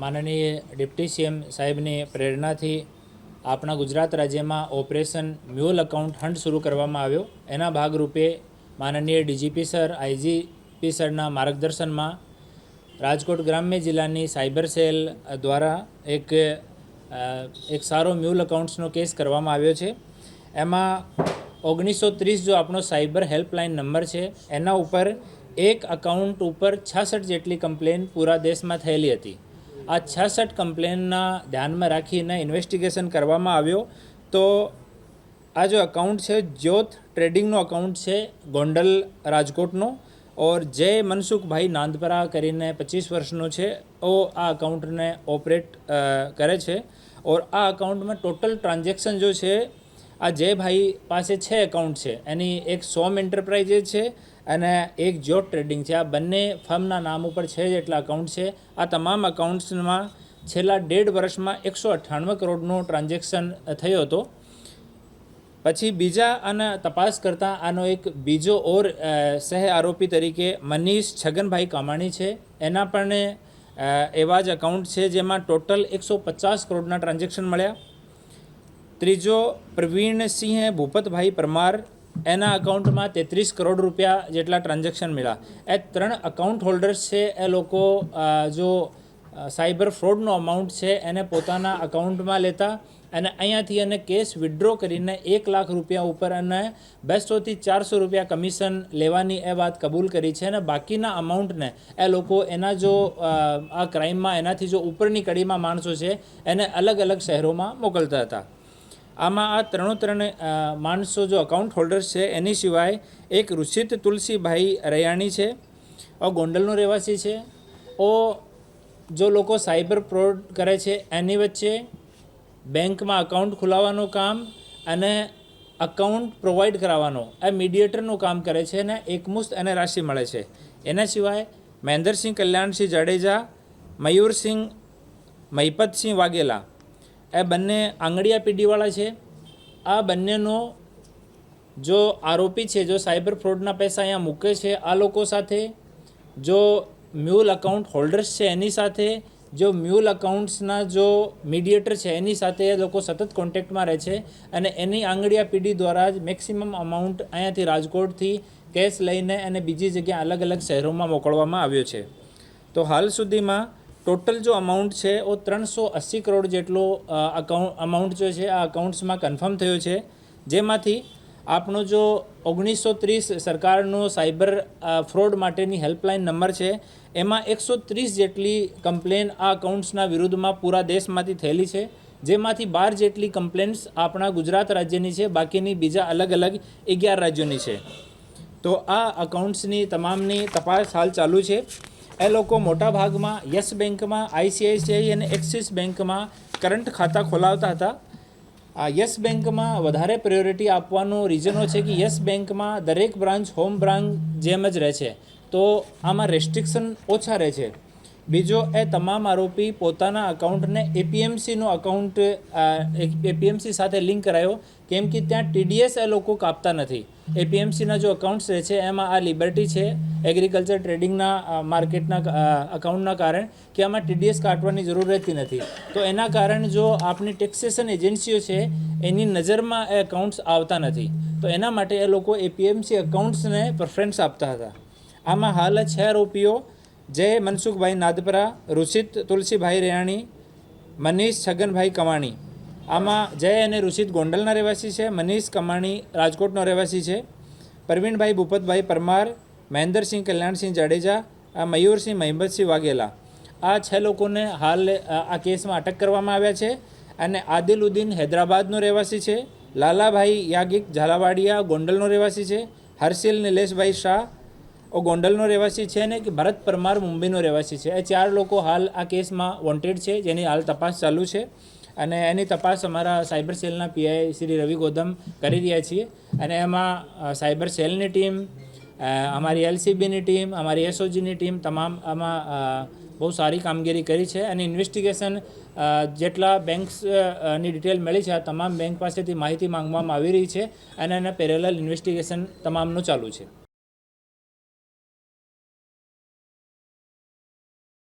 માનનીય deputy CM સાહેબની પ્રેરણાથી આપણા ગુજરાત રાજ્યમાં ઓપરેશન મ્યુઅલ અકાઉન્ટ હન્ટ શરૂ કરવામાં આવ્યો. એના ભાગરૂપે માનનીય ડીજીપી સર, આઈજીપી સરના માર્ગદર્શનમાં રાજકોટ ગ્રામ્ય જિલ્લાની સાયબર સેલ દ્વારા એક એક સારો મ્યુલ અકાઉન્ટ્સનો કેસ કરવામાં આવ્યો છે. એમાં ઓગણીસો ત્રીસ જો આપણો સાયબર હેલ્પલાઇન નંબર છે, એના ઉપર એક અકાઉન્ટ ઉપર છાસઠ જેટલી કમ્પ્લેન પૂરા દેશમાં થયેલી હતી. આ છાસઠ કમ્પ્લેનના ધ્યાનમાં રાખીને ઇન્વેસ્ટિગેશન કરવામાં આવ્યો. તો આ જો અકાઉન્ટ છે, જ્યોત ટ્રેડિંગનો અકાઉન્ટ છે, ગોંડલ રાજકોટનો. ઓર જય મનસુખભાઈ નાંદપરા કરીને પચીસ વર્ષનો છે. ઓ આ અકાઉન્ટને ઓપરેટ કરે છે. ઓર આ અકાઉન્ટમાં ટોટલ ટ્રાન્ઝેક્શન જો છે આ જયભાઈ પાસે છે એકાઉન્ટ છે, એની એક સોમ એન્ટરપ્રાઇઝેસ છે અને એક જ્યોત ટ્રેડિંગ છે. આ બંને ફર્મના નામ ઉપર છે જ એટલા અકાઉન્ટ છે. આ તમામ અકાઉન્ટ્સમાં છેલ્લા ડેઢ વર્ષમાં એકસો અઠ્ઠાણું કરોડનું ટ્રાન્ઝેક્શન થયો હતો. પછી બીજા અને તપાસ કરતાં આનો એક બીજો ઓર સહ આરોપી તરીકે મનીષ છગનભાઈ કામાણી છે. એના પણ એવા જ અકાઉન્ટ છે જેમાં ટોટલ એકસો પચાસ કરોડના ટ્રાન્ઝેક્શન મળ્યા. ત્રીજો પ્રવીણસિંહે ભૂપતભાઈ પરમાર એના અકાઉન્ટમાં તેત્રીસ કરોડ રૂપિયા જેટલા ટ્રાન્ઝેક્શન મળ્યા. એ ત્રણ અકાઉન્ટ હોલ્ડર્સ છે, એ લોકો જો સાયબર ફ્રોડનો અમાઉન્ટ છે, એને પોતાના અકાઉન્ટમાં લેતા અને અહીંયાથી એને કેસ વિડ્રો કરીને એક લાખ રૂપિયા ઉપર અને બેસોથી ચારસો રૂપિયા કમિશન લેવાની એ વાત કબૂલ કરી છે અને બાકીના અમાઉન્ટને એ લોકો એના જો આ ક્રાઇમમાં એનાથી જો ઉપરની કડીમાં માણસો છે, એને અલગ અલગ શહેરોમાં મોકલતા હતા. આમાં આ ત્રણો ત્રણ માણસો જો અકાઉન્ટ હોલ્ડર્સ છે, એની સિવાય એક ઋષિત તુલસીભાઈ રૈયાણી છે ઓ ગોંડલનો રહેવાસી છે, ઓ, જો લોકો સાયબર ફ્રોડ કરે છે, એની વચ્ચે બેંકમાં અકાઉન્ટ ખોલાવવાનું કામ અને અકાઉન્ટ પ્રોવાઈડ કરાવવાનો, આ મીડિયેટરનું કામ કરે છે અને એકમુસ્ત એને રાશિ મળે છે. એના સિવાય મહેન્દ્રસિંહ કલ્યાણસિંહ જાડેજા, મયુરસિંહ મહિપતસિંહ વાઘેલા એ બંને આંગળીયા પીઢીવાળા છે. આ બંનેનો જો આરોપી છે, જો સાયબર ફ્રોડના પૈસા અહીંયા મૂકે છે, આ લોકો સાથે, જો મ્યુલ અકાઉન્ટ હોલ્ડર્સ છે એની સાથે, જો મ્યુલ અકાઉન્ટ્સના જો મીડિયેટર છે એની સાથે એ લોકો સતત કોન્ટેક્ટમાં રહે છે અને એની આંગળીયા પીઢી દ્વારા જ મેક્સિમમ અમાઉન્ટ અહીંયાથી રાજકોટથી કેશ લઈને અને બીજી જગ્યાએ અલગ અલગ શહેરોમાં મોકલવામાં આવ્યો છે. તો હાલ સુધીમાં ટોટલ જો અમાઉન્ટ છે એ ત્રણસો અસી કરોડ જેટલો અમાઉન્ટ જો છે, આ અકાઉન્ટ્સમાં કન્ફર્મ થયો છે. જેમાંથી આપણો જો ઓગણીસો ત્રીસ સરકારનો સાયબર ફ્રોડ માટેની હેલ્પલાઇન નંબર છે, એમાં એકસો ત્રીસ જેટલી કમ્પ્લેન આ અકાઉન્ટ્સના વિરુદ્ધમાં પૂરા દેશમાંથી થયેલી છે. જેમાંથી બાર જેટલી કમ્પ્લેન્ટ્સ આપણા ગુજરાત રાજ્યની છે, બાકીની બીજા અલગ અલગ અગિયાર રાજ્યોની છે. તો આ અકાઉન્ટ્સની તમામની તપાસ હાલ ચાલુ છે. એ લોકો મોટા ભાગમાં યસ બેંકમાં આઈસીઆઈસીઆઈ અને એક્સિસ બેંકમાં કરંટ ખાતા ખોલાવતા હતા. આ યસ બેંકમાં વધારે પ્રાયોરિટી આપવાનું રીઝનો છે કે યસ બેંકમાં દરેક બ્રાન્ચ હોમ બ્રાન્ચ જેમ જ રહે છે. તો આમાં રેસ્ટ્રિક્શન ઓછા રહે છે. બીજો, એ તમામ આરોપી પોતાના અકાઉન્ટને એપીએમસીનો અકાઉન્ટ એપીએમસી સાથે લિંક કરાયો. કેમ કે ત્યાં ટીડીએસ એ લોકો કાપતા નથી. એપીએમસીના જો અકાઉન્ટ્સ રહે છે, એમાં આ લિબર્ટી છે એગ્રીકલ્ચર ટ્રેડિંગના માર્કેટના અકાઉન્ટના કારણે કે આમાં ટીડીએસ કાઢવાની જરૂર રહેતી નથી. તો એના કારણે જો આપણી ટેક્સેશન એજન્સીઓ છે, એની નજરમાં એ અકાઉન્ટ્સ આવતા નથી. તો એના માટે એ લોકો એપીએમસી અકાઉન્ટ્સને પ્રેફરન્સ આપતા હતા. આમાં હાલ છ આરોપીઓ. જય મનસુખભાઈ નાદપરા ઋષિત તુલસીભાઈ રેયાણી મનીષ છગનભાઈ કમાણી આમાં જય અને ઋષિત ગોંડલના રહેવાસી છે, મનીષ કમાણી રાજકોટનો રહેવાસી છે પ્રવીણભાઈ ભૂપતભાઈ પરમાર, મહેન્દ્રસિંહ કલ્યાણસિંહ જાડેજા, આ મયુરસિંહ મહિમતસિંહ વાઘેલા. આ છ લોકોને હાલ, આ કેસમાં અટક કરવામાં આવ્યા છે અને આદિલુદ્દીન હૈદરાબાદનો રહેવાસી છે, લાલાભાઈ યાગિક ઝાલાવાડિયા ગોંડલનો રહેવાસી છે, હર્ષિલ નિલેશભાઈ શાહ ઓ ગોંડલનો રહેવાસી છે ને કે ભરત પરમાર મુંબઈનો રહેવાસી છે. એ ચાર લોકો હાલ આ કેસમાં વોન્ટેડ છે, જેની હાલ તપાસ ચાલુ છે. અને એની તપાસ અમારા સાયબર સેલના પીઆઈ શ્રી રવિ ગોદમ કરી રહ્યા છીએ. અને એમાં સાયબર સેલની ટીમ અમારી એલસીબીની ટીમ, અમારી એસઓજીની ટીમ તમામ આમાં બહુ સારી કામગીરી કરી છે. અને ઇન્વેસ્ટિગેશન જેટલા બેંક્સની ડિટેલ મળી છે, આ તમામ બેંક પાસેથી માહિતી માંગવામાં આવી રહી છે. અને એના પેરેલલ ઇન્વેસ્ટિગેશન તમામનું ચાલુ છે.